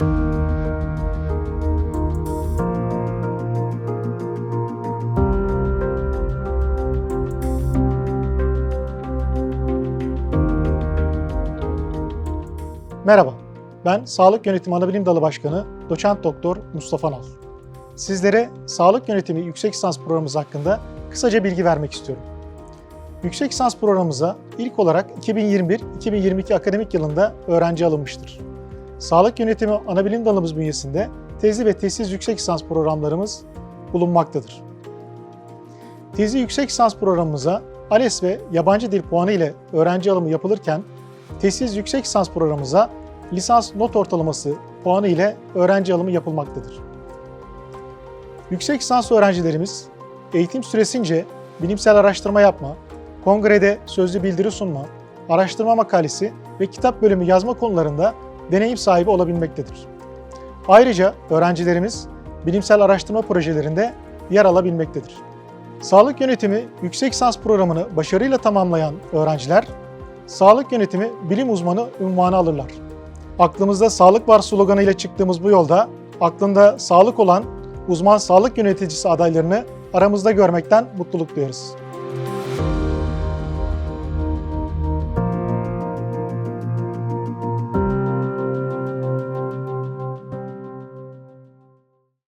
Merhaba, ben Sağlık Yönetimi Anabilim Dalı Başkanı Doçent Doktor Mustafa Nal. Sizlere Sağlık Yönetimi Yüksek Lisans Programımız hakkında kısaca bilgi vermek istiyorum. Yüksek lisans programımıza ilk olarak 2021-2022 akademik yılında öğrenci alınmıştır. Sağlık Yönetimi Anabilim Dalımız bünyesinde tezli ve tezsiz yüksek lisans programlarımız bulunmaktadır. Tezli yüksek lisans programımıza ALES ve yabancı dil puanı ile öğrenci alımı yapılırken tezsiz yüksek lisans programımıza lisans not ortalaması puanı ile öğrenci alımı yapılmaktadır. Yüksek lisans öğrencilerimiz eğitim süresince bilimsel araştırma yapma, kongrede sözlü bildiri sunma, araştırma makalesi ve kitap bölümü yazma konularında deneyim sahibi olabilmektedir. Ayrıca öğrencilerimiz bilimsel araştırma projelerinde yer alabilmektedir. Sağlık Yönetimi Yüksek Lisans programını başarıyla tamamlayan öğrenciler, Sağlık Yönetimi Bilim Uzmanı unvanı alırlar. Aklımızda sağlık var sloganı ile çıktığımız bu yolda, aklında sağlık olan uzman sağlık yöneticisi adaylarını aramızda görmekten mutluluk duyarız.